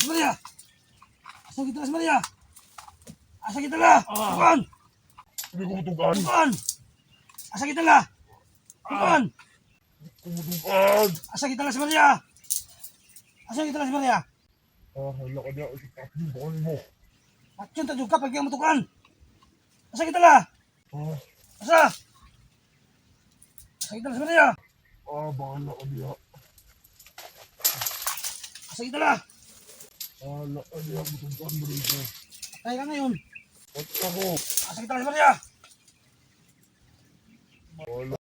Las Maria? Asa kita Las Maria? Asa kita la? Tukan! Hindi ko matugan. Tukan! Asa kita la? Tukan! Kumutugan. Asa kita Las Maria? Asa kita Las Maria? Ah, hala ka niya. Ipapin ko mo. Action ta juga pag mo tukan. Asa kita la? Ah, Asa? Asa kita Las Maria? ah, bahala ka niya. Asa kita la? Bahala ka niya. Matugan mo rin ko. Kaya ka ngayon. At ako. Asa kita Las Maria? Bahala.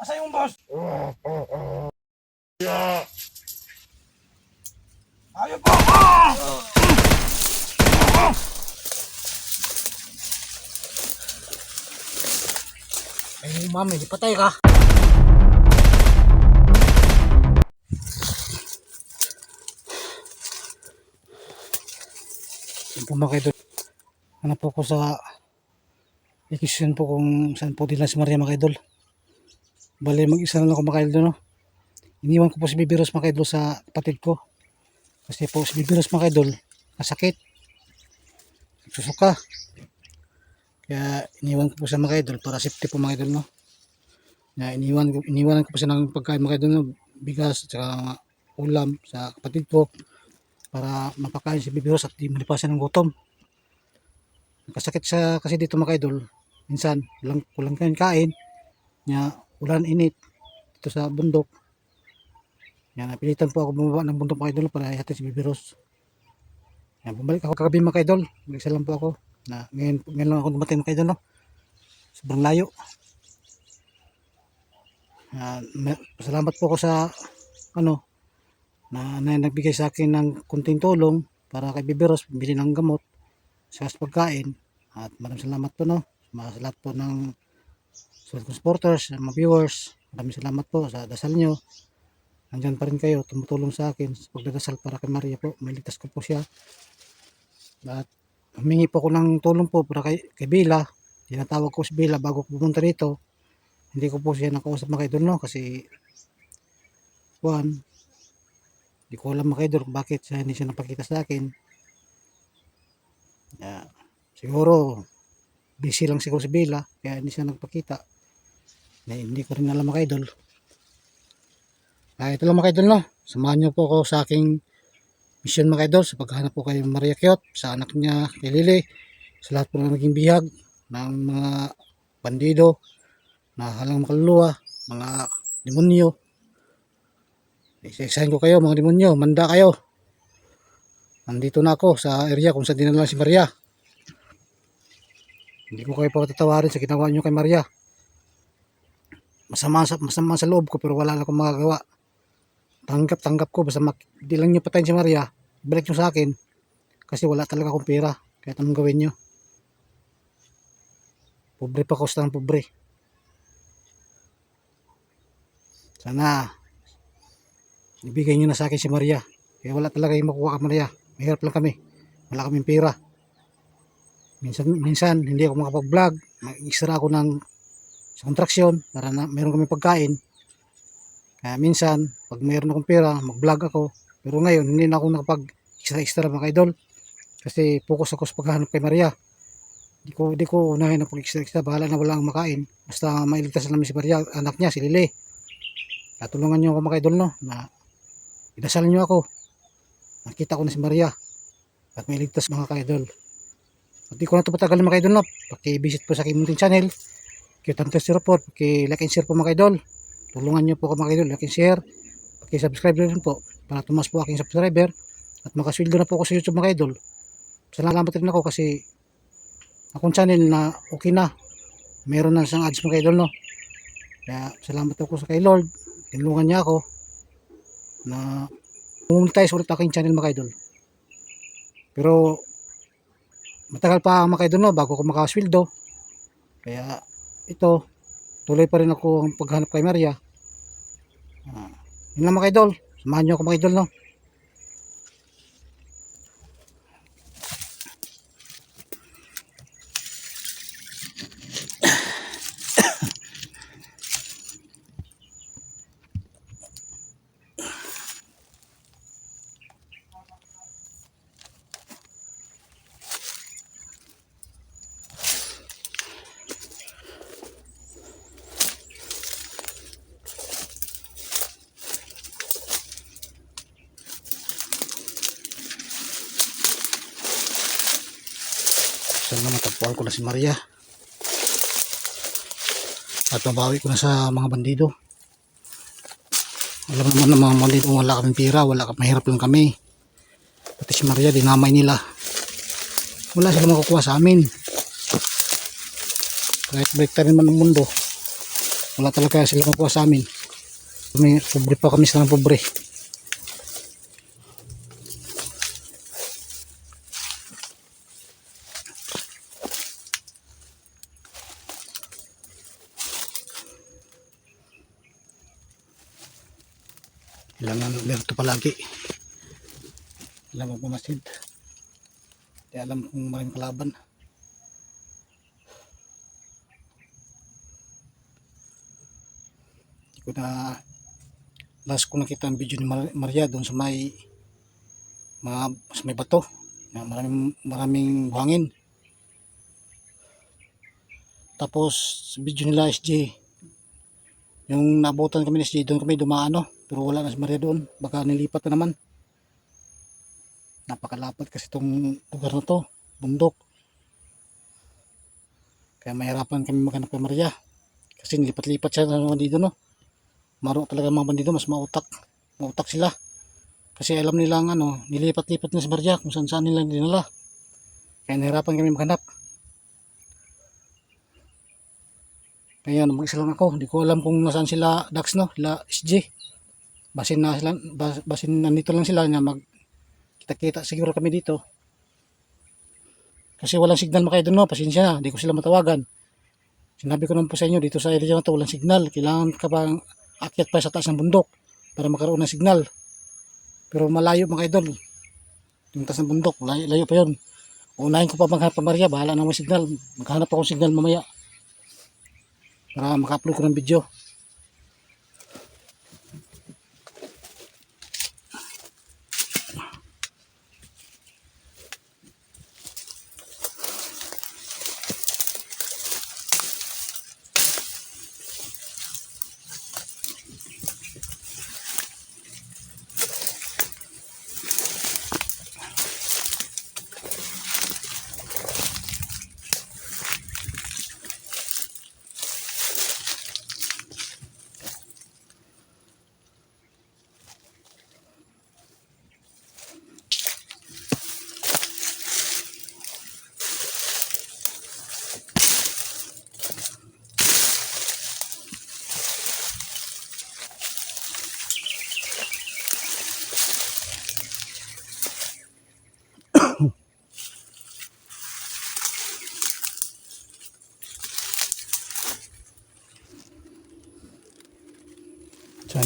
Asa yung boss? Ah, ah, ah. Ya. Ayaw po! Ah! Ah! Ay, mami, di patay ka. Po mga idol. Ano po ko sa vacation po kung saan po si Maria mga. Bali, mag-isa na lang ako mga no? Iniwan ko po si Bibiros mga sa kapatid ko. Kasi po si Bibiros mga idol, nasakit. Susuka. Kaya iniwan ko po sa mga para safety po mga idol no. Kaya iniwan iniwanan ko po siya ng pagkain mga no. Bigas, tsaka ulam sa kapatid ko para mapakain si Bibiros at di malipasan ng gutom. Kasakit sa kasi dito mga idol. Minsan, kulang, kulang kain kain. Nya, ulan init dito sa bundok. Yan, napilitan po ako bumaba ng bundok mga idol para ihatid si Bibiros. Yan, bumalik ako kagabi mga idol. Lang po ako. Na, ngayon, ngayon lang ako dumating mga idol, no? Sobrang layo. Yan, salamat po ako sa, ano, na, na nagbigay sa akin ng kunting tulong para kay Bibiros, bili ng gamot sa pagkain. At maraming salamat po, no? Sa lahat po ng sulit kong supporters, mga viewers. Maraming salamat po sa dasal nyo nandyan pa rin kayo, tumutulong sa akin sa pagdadasal para kay Maria po, mailigtas ko po siya. At humingi po ako ng tulong po para kay, kay Bella. Tinatawag ko si Bella bago pumunta rito. Hindi ko po siya nakausap mga idol no kasi Juan, hindi ko alam mga idol bakit siya hindi siya napakita sa akin. Yeah. Siguro, busy lang siguro si Bella kaya hindi siya nagpakita. Eh, hindi ko rin alam mga idol. Ah, ito lang mga no. Samahan niyo po ako sa aking mission mga sa paghahanap po kay Maria Kiot, sa anak niya kay Lily, sa lahat po na naging bihag ng mga bandido, na halang makaluluwa, mga demonyo. Isa-isahin ko kayo mga demonyo, manda kayo. Nandito na ako sa area kung saan dinala si Maria. Hindi ko kayo patatawarin sa ginawa niyo kay Maria. Masama sa, masama sa loob ko pero wala na akong magagawa. Tanggap tanggap ko. Basta mak- di lang nyo patayin si Maria balik nyo sa akin. Kasi wala talaga akong pera. Kahit anong gawin nyo pobre pa kosta ng pobre. Sana ibigay nyo na sa akin si Maria kaya wala talaga yung makuha ka Maria mahirap lang kami wala kaming pera minsan minsan hindi ako makapag vlog mag-extra ako ng sa kontraksyon para na meron kami pagkain kaya minsan, pag mayroon akong pera, mag-vlog ako. Pero ngayon, hindi na ako nakapag-extra-extra mga idol. Kasi focus ako sa paghahanap kay Maria. Di ko, di ko unahin na pag-extra-extra. Bahala na wala ang makain. Basta mailigtas namin si Maria, anak niya, si Lili. Kaya tulungan niyo ako mga idol, no? Na idasal niyo ako. Nakita ko na si Maria. At may ligtas mga ka-idol. At di ko na ito patagal mga idol, no? Paki-visit po sa aking munting channel. Q-Tantas Report. Paki-like and share po mga idol tulungan niyo po ako mga idol, like and share, paki-subscribe rin po para tumas po aking subscriber at makasweldo na po ako sa YouTube mga idol. Salamat rin ako kasi akong channel na okay na. Meron na siyang ads mga idol no. Kaya salamat ako sa kay Lord. Tinulungan niya ako na monetize ulit aking channel mga idol. Pero matagal pa mga idol no bago ko makasweldo. Kaya ito tuloy pa rin ako ang paghanap kay Maria. Ah, yun lang mga idol. Samahan niyo ako mga idol, no? Nakuha ko na si Maria. At mabawi ko na sa mga bandido. Alam naman ng mga bandido wala kaming pira wala kami mahirap lang kami. Pati si Maria dinamay nila. Wala sila makukuha sa amin. Kahit break rin man ng mundo wala talaga sila makukuha sa amin. May pobre pa kami sa pobre palagi. Kailangan magmamasid di alam kung maraming kalaban. Hindi ko na last ko nakita ang video ni Mar- Maria doon sa may mga sa may bato na maraming maraming buhangin. Tapos sa video nila SJ yung nabutan kami ni SJ doon kami dumaano pero wala na Maria doon. Baka nilipat na naman. Napakalapat kasi itong lugar na to. Bundok. Kaya mahirapan kami maghanap kay Maria. Kasi nilipat-lipat siya ng bandido no? Maro talaga mga bandido. Mas mautak. Mautak sila. Kasi alam nila ang ano nilipat-lipat na si Maria kung saan saan nila dinala. Kaya nahirapan kami maghanap. Kaya mag-isa lang ako. Hindi ko alam kung nasaan sila Dax no? Sila SG basin na sila bas- basin nandito lang sila na mag kita-kita siguro kami dito. Kasi walang signal makayo doon no? Pasensya na hindi ko sila matawagan. Sinabi ko naman po sa inyo dito sa area na to walang signal. Kailangan ka bang akyat pa sa taas ng bundok para magkaroon ng signal? Pero malayo mga idol. Yung taas ng bundok layo, layo pa yun. Unahin ko pa maghanap pa Maria bahala na may signal. Maghanap ako ng signal mamaya. Para maka-upload ko ng video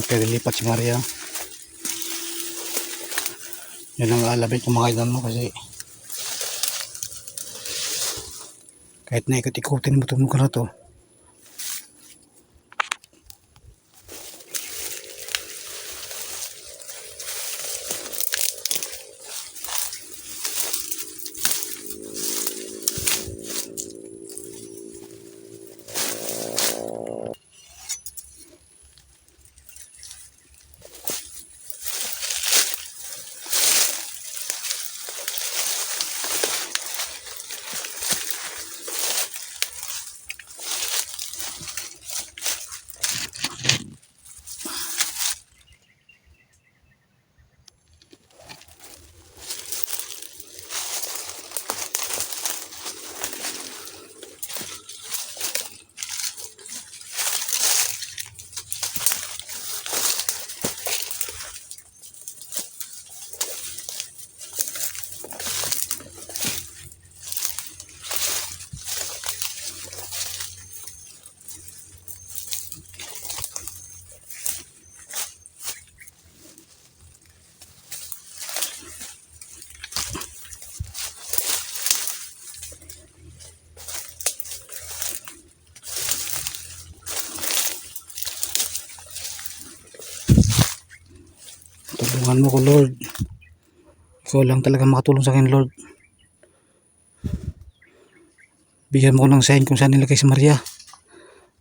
Lilipat si Maria? Yan ang mga idol mo kasi kahit na ikot-ikutin mo itong lugar na to Tulungan mo ko Lord. Ikaw lang talaga makatulong sa akin Lord. Bigyan mo ko ng sign kung saan nilagay si Maria.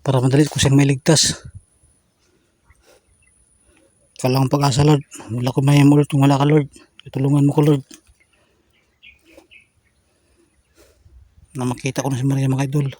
Para madali kung saan may ligtas. Ikaw lang pag-asa Lord. Wala ko may Lord kung wala ka Lord. Tulungan mo ko Lord. Na makita ko na si Maria mga idol.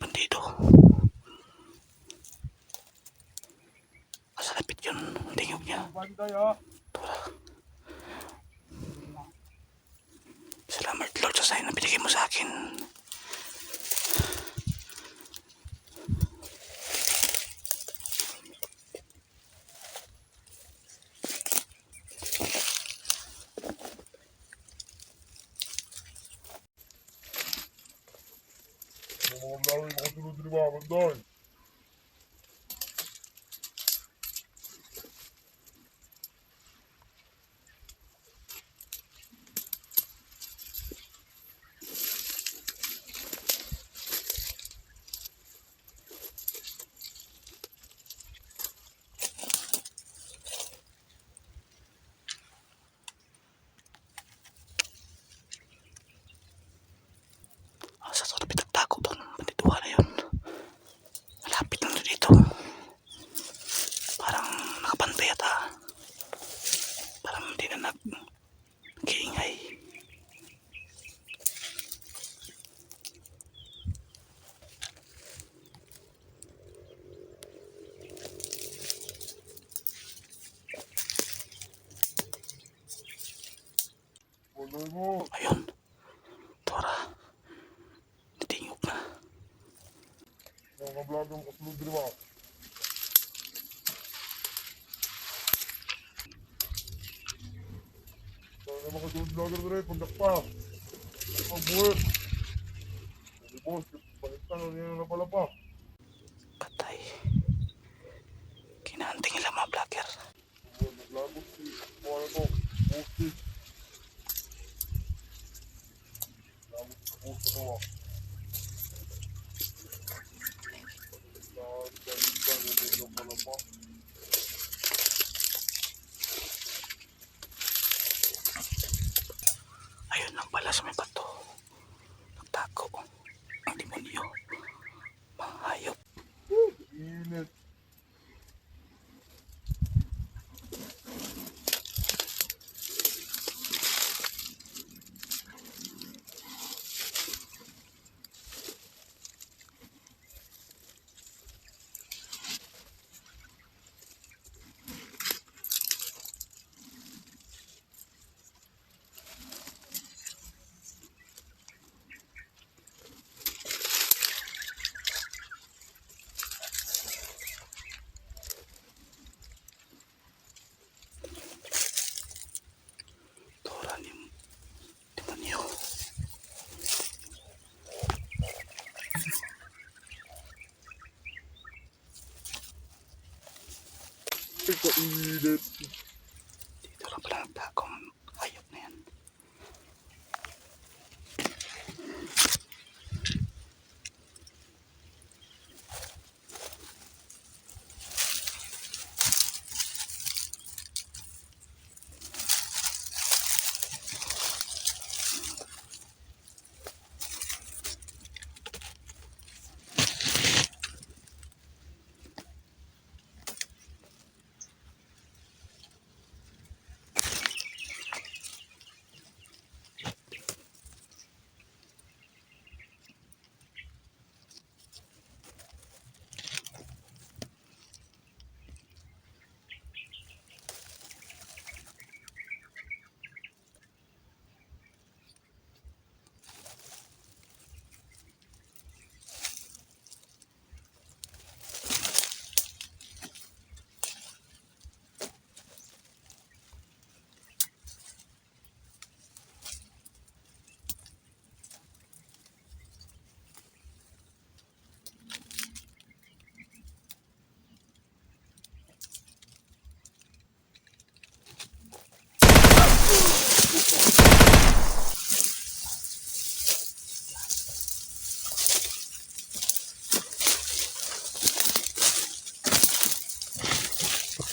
Bandido. Asa lapit yun. Tingog niya. Tura. Salamat Lord sa sign na binigay mo sa akin. Ayun. Tora. Nitinyog na. mga doon vlogger na rin, pagdakpa. Pag-work. Pag-boss, pag-install, yun na pala pa. 고맙습니다. увидеться.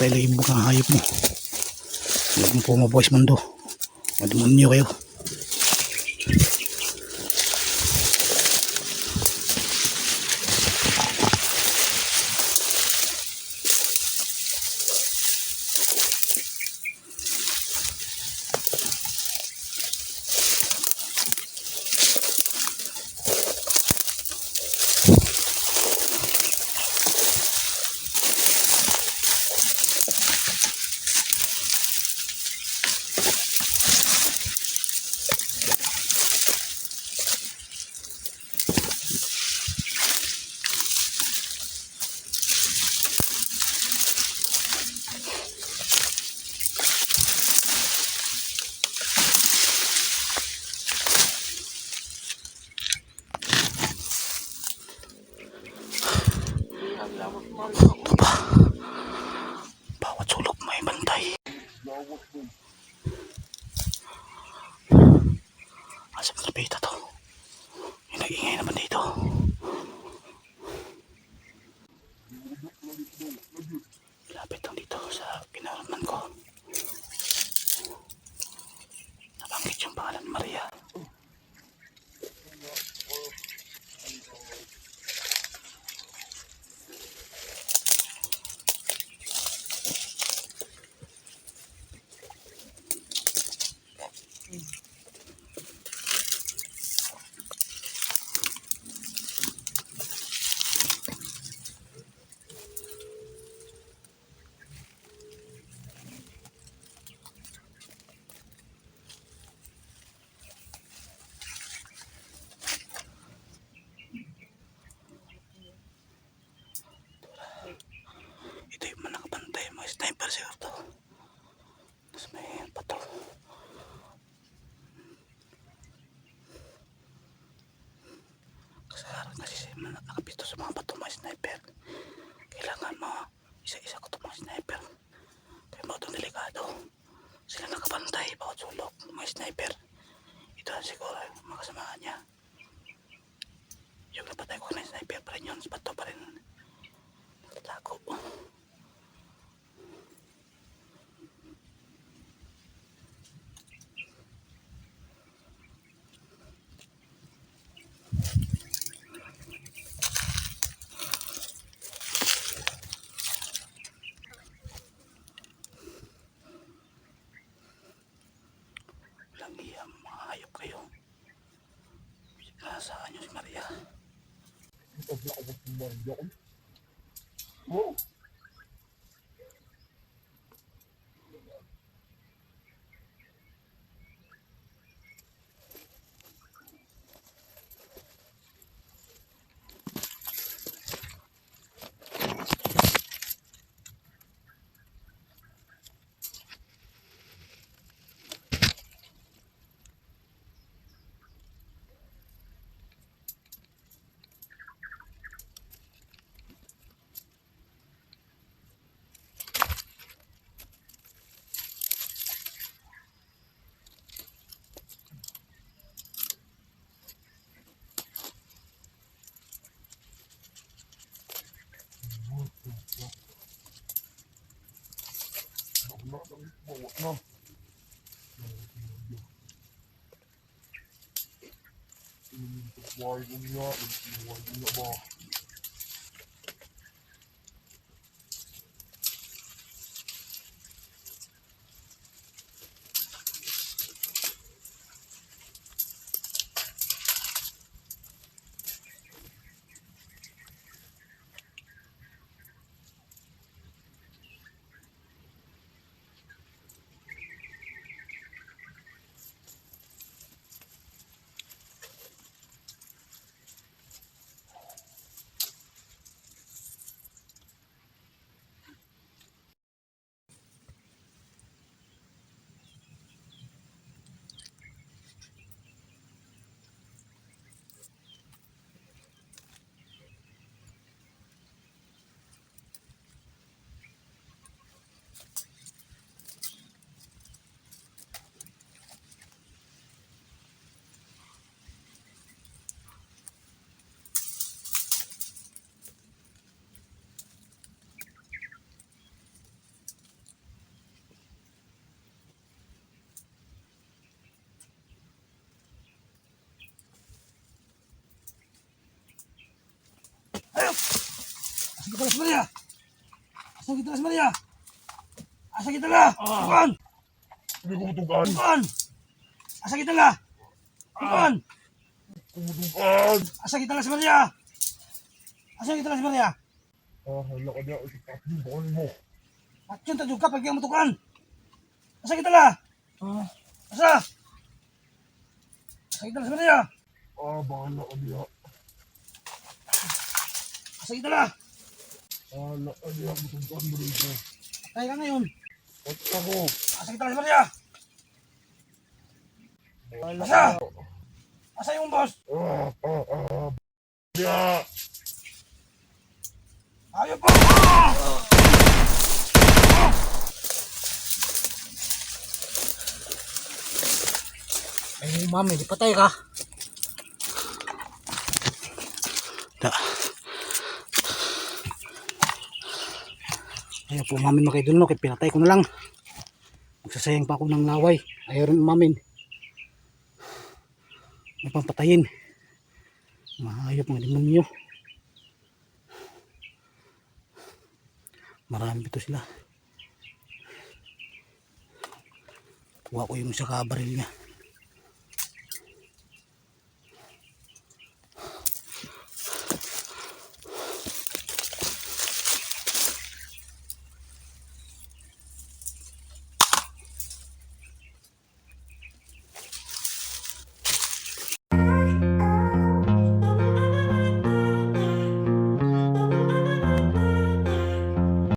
Hayop mo. Huwag mo pumabuhay sa mundo. Mademonyo kayo. Ako ba't Maria No. Why do you not? Why do not? Niya ba? kita Las Maria? Asa kita Las Maria? Asa kita la? Tukan! Hindi ko matugan. Tukan! Asa kita la? Tukan! Kumutugan. Asa kita Las Maria? Asa kita Las Maria? Ah, hala ka niya. Isipat mo. Baka mo. At yun tayo ka pag. Asa kita la? Asa? Asa kita Las Maria? Ah, bahala ka niya. Asa kita la? Bahala ka niya. Matugan mo ko. Tayo ka ngayon. At ako. Asa kita Las Maria? Bahala Asa? Asa yung boss? Ah, ah, ah. Niya. Ayaw po! Ah! Ay, mami, di patay ka. Ayaw po, mami, makaidol no, kaya pinatay ko na lang. Magsasayang pa ako ng laway. Ayaw rin, mami. May pampatayin. Mahayop mga demonyo. Marami ito sila. Kuha ko yung isa kabaril niya.